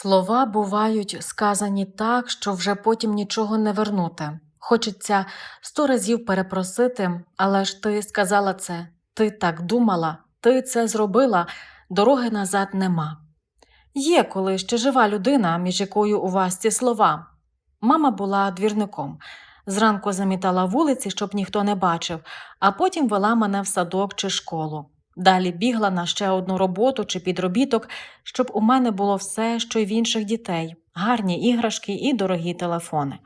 Слова бувають сказані так, що вже потім нічого не вернути. Хочеться сто разів перепросити, але ж ти сказала це, ти так думала, ти це зробила, дороги назад нема. Є, коли ще жива людина, між якою у вас ці слова. Мама була двірником. Зранку замітала вулиці, щоб ніхто не бачив, а потім вела мене в садок чи школу. Далі бігла на ще одну роботу чи підробіток, щоб у мене було все, що й в інших дітей, гарні іграшки і дорогі телефони.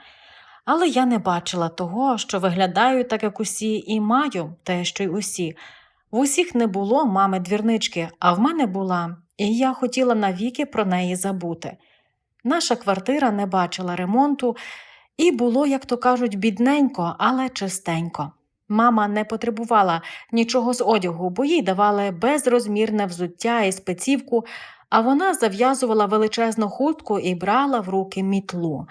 Але я не бачила того, що виглядаю так, як усі, і маю те, що й усі. В усіх не було мами двірнички, а в мене була, і я хотіла навіки про неї забути. Наша квартира не бачила ремонту, і було, як то кажуть, бідненько, але чистенько. Мама не потребувала нічого з одягу, бо їй давали безрозмірне взуття і спецівку, а вона зав'язувала величезну хустку і брала в руки мітлу.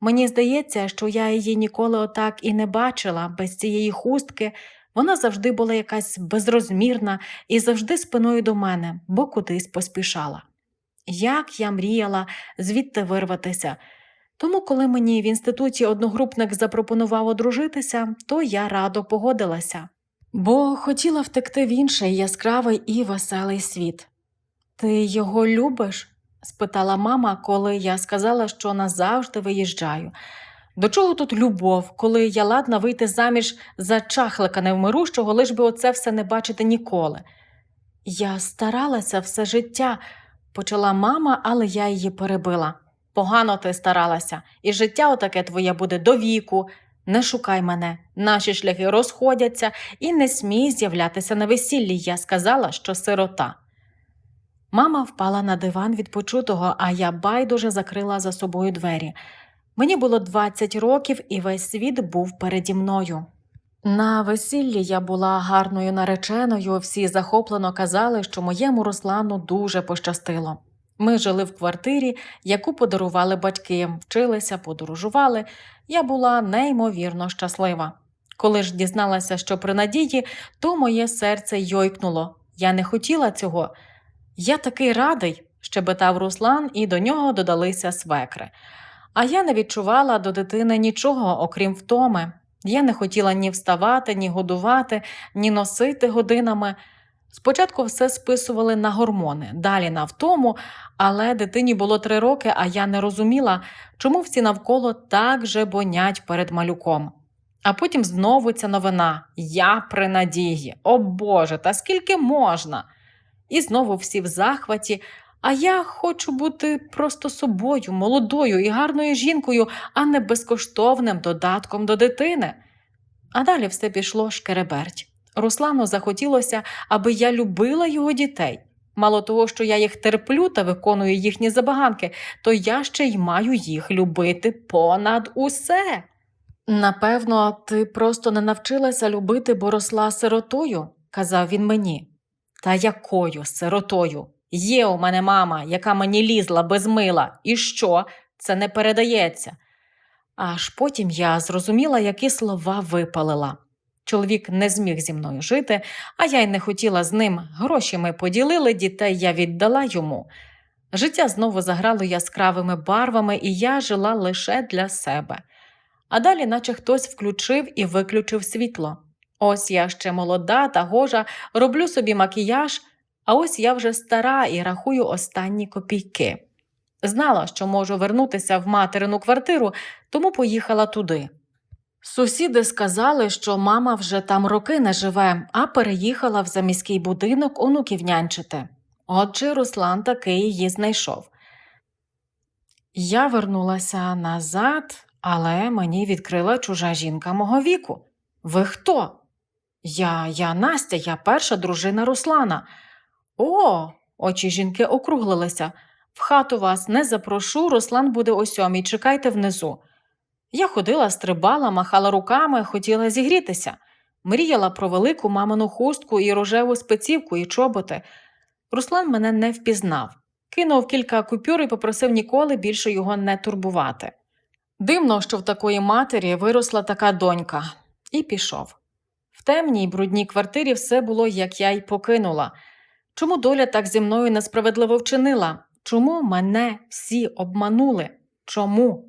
Мені здається, що я її ніколи отак і не бачила без цієї хустки. Вона завжди була якась безрозмірна і завжди спиною до мене, бо кудись поспішала. Як я мріяла звідти вирватися. Тому, коли мені в інституті одногрупник запропонував одружитися, то я радо погодилася, бо хотіла втекти в інший яскравий і веселий світ. Ти його любиш? спитала мама, коли я сказала, що назавжди виїжджаю. До чого тут любов, коли я ладна вийти заміж за чахлика невмирущого, лиш би оце все не бачити ніколи. Я старалася все життя, почала мама, але я її перебила. Погано ти старалася, і життя отаке твоє буде до віку. Не шукай мене, наші шляхи розходяться, і не смій з'являтися на весіллі. Я сказала, що сирота. Мама впала на диван від почутого, а я байдуже закрила за собою двері. Мені було 20 років, і весь світ був переді мною. На весіллі я була гарною нареченою, всі захоплено казали, що моєму Руслану дуже пощастило. Ми жили в квартирі, яку подарували батьки, вчилися, подорожували. Я була неймовірно щаслива. Коли ж дізналася, що при надії, то моє серце йойкнуло. Я не хотіла цього. Я такий радий, щебетав Руслан, і до нього додалися свекри. А я не відчувала до дитини нічого, окрім втоми. Я не хотіла ні вставати, ні годувати, ні носити годинами. Спочатку все списували на гормони, далі на втому, але дитині було три роки, а я не розуміла, чому всі навколо так же бонять перед малюком. А потім знову ця новина Я при надії. О Боже, та скільки можна? І знову всі в захваті. А я хочу бути просто собою, молодою і гарною жінкою, а не безкоштовним додатком до дитини. А далі все пішло шкереберть. Руслану захотілося, аби я любила його дітей. Мало того, що я їх терплю та виконую їхні забаганки, то я ще й маю їх любити понад усе. Напевно, ти просто не навчилася любити, бо росла сиротою, казав він мені. Та якою сиротою? Є у мене мама, яка мені лізла без мила. І що? Це не передається. Аж потім я зрозуміла, які слова випалила. Чоловік не зміг зі мною жити, а я й не хотіла з ним. Гроші ми поділили, дітей я віддала йому. Життя знову заграло яскравими барвами, і я жила лише для себе. А далі, наче хтось включив і виключив світло. Ось я ще молода та гожа, роблю собі макіяж, а ось я вже стара і рахую останні копійки. Знала, що можу вернутися в материну квартиру, тому поїхала туди. Сусіди сказали, що мама вже там роки не живе, а переїхала в заміський будинок онуків нянчити. Отже, Руслан таки її знайшов. Я вернулася назад, але мені відкрила чужа жінка мого віку. Ви хто? Я, я Настя, я перша дружина Руслана. О, очі жінки округлилися. В хату вас не запрошу, Руслан буде о сьомій, чекайте внизу. Я ходила, стрибала, махала руками, хотіла зігрітися. Мріяла про велику мамину хустку і рожеву спецівку і чоботи. Руслан мене не впізнав, кинув кілька купюр і попросив ніколи більше його не турбувати. Дивно, що в такої матері виросла така донька, і пішов. В темній брудній квартирі все було, як я й покинула. Чому доля так зі мною несправедливо вчинила? Чому мене всі обманули? Чому?